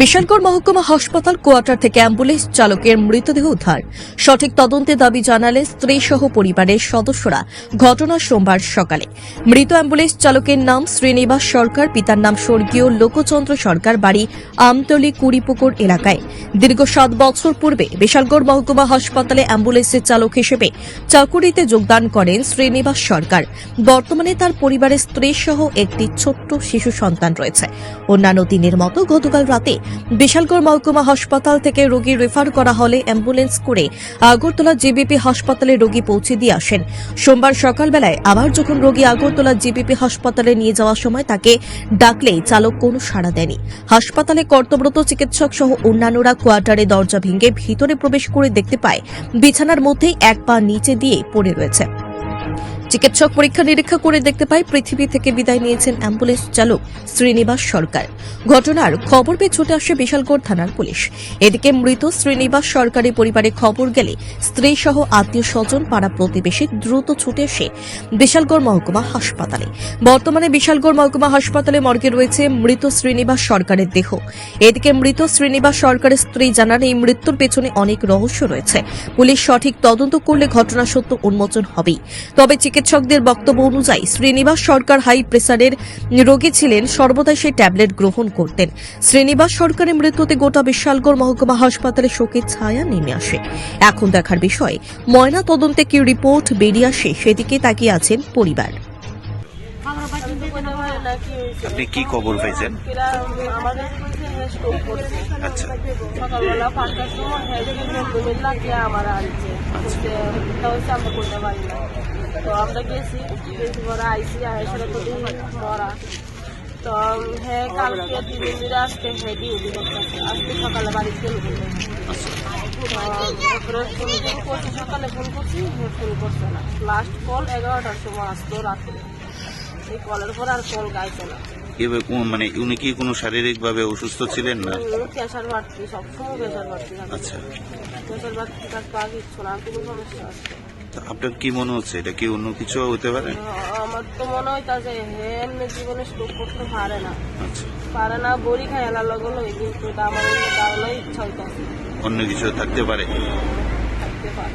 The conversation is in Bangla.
বিশালগড় মহকুমা হাসপাতাল কোয়ার্টার থেকে অ্যাম্বুলেন্স চালকের মৃতদেহ উদ্ধার। সঠিক তদন্তে দাবি জানালে স্ত্রী সহ পরিবারের সদস্যরা ঘটনা সোমবার সকালে। মৃত অ্যাম্বুলেন্স চালকের নাম শ্রীনিবাস সরকার, পিতার নাম স্বর্গীয় লোকচন্দ্র সরকার, বাড়ি আমতলি কুড়িপুকুর এলাকায়। দীর্ঘ সাত বছর পূর্বে বিশালগড় মহকুমা হাসপাতালে অ্যাম্বুলেন্সের চালক হিসেবে চাকুরিতে যোগদান করেন শ্রীনিবাস সরকার। বর্তমানে তার পরিবারের স্ত্রী সহ একটি ছোট্ট শিশু সন্তান রয়েছে। অন্যান্য দিনের মতো গতকাল রাতে বিশালগড় মহকুমা হাসপাতাল থেকে রোগী রেফার করা হলে অ্যাম্বুলেন্স করে আগরতলা জিবিপি হাসপাতালে রোগী পৌঁছে দিয়ে আসেন। সোমবার সকালবেলায় আবার যখন রোগী আগরতলা জিবিপি হাসপাতালে নিয়ে যাওয়ার সময় তাকে ডাকলেই চালক কোনো সাড়া দেয়নি। হাসপাতালে কর্তব্যরত চিকিৎসক সহ অন্যান্যরা কোয়ার্টারে দরজা ভেঙে ভিতরে প্রবেশ করে দেখতে পায়, বিছানার মধ্যেই এক পা নিচে দিয়ে পড়ে রয়েছে। চিকিৎসক পরীক্ষা নিরীক্ষা করে দেখতে পায় পৃথিবী থেকে বিদায় নিয়েছেন অ্যাম্বুলেন্স চালক শ্রীনিবাস সরকার। ঘটনার খবর পেয়ে ছুটে আসে বিশালগড় থানার পুলিশ। এদিকে মৃত শ্রীনিবাস সরকারের পরিবারে খবর গেলে স্ত্রী সহ আত্মীয় স্বজন পাড়া প্রতিবেশী দ্রুত ছুটে এসে বিশালগড় মহকুমা হাসপাতালে। বর্তমানে বিশালগড় মহকুমা হাসপাতালে মর্গে রয়েছে মৃত শ্রীনিবাস সরকারের দেহ। এদিকে মৃত শ্রীনিবাস সরকারের স্ত্রী জানান, এই মৃত্যুর পেছনে অনেক রহস্য রয়েছে। পুলিশ সঠিক তদন্ত করলে ঘটনা সত্য উন্মোচন হবেই। তবে চিকিৎসকদের বক্তব্য অনুযায়ী শ্রীনিবাস সরকার হাই প্রেসারের রোগী ছিলেন। সর্বদাই সেই ট্যাবলেট গ্রহণ করতেন। শ্রীনিবাস সরকারের মৃত্যুতে গোটা বিশালগড় মহকুমা হাসপাতালে শোকের ছায়া নেমে আসে। এখন দেখার বিষয় ময়না তদন্তে কি রিপোর্ট বেরিয়ে আসে সেদিকে তাকিয়ে আছেন পরিবার। আপনি কি খবর পাইছেন করছে। আচ্ছা। সকালবেলা পাঁচটার সময় মেডিকেল লাগিয়ে আমার আনছে? তা হচ্ছে আমরা করতে পারি না। তো আমরা গেছি গেছি পরে আইসি আইসিরা তো মরা। তো হ্যাঁ কালকে দিনে আজকে হ্যাঁ ডিউটি করতেছে আজকে সকালে বাড়ি তারপরে ফোন ফোন করছি সকালে ফোন করছি হ্যাঁ ফোন করছে না। লাস্ট কল এগারোটার সময় আসতো রাত্রে। এই কলের পর আর কল গাইছে না। এবার মানে উনি কি কোনো শারীরিক ভাবে অসুস্থ ছিলেন না? আচ্ছা। আপনার কি মনে হচ্ছে এটা কি অন্য কিছু হতে পারে? আমার তো মনে হয় তা যে হেন জীবনে স্টোক করতে পারে না। আচ্ছা। পারে না বড়ি খাই এলার লগে লগে কিন্তু আমার অন্য কারণে ইচ্ছা হইতাছে। অন্য কিছু থাকতে পারে। থাকতে পারে।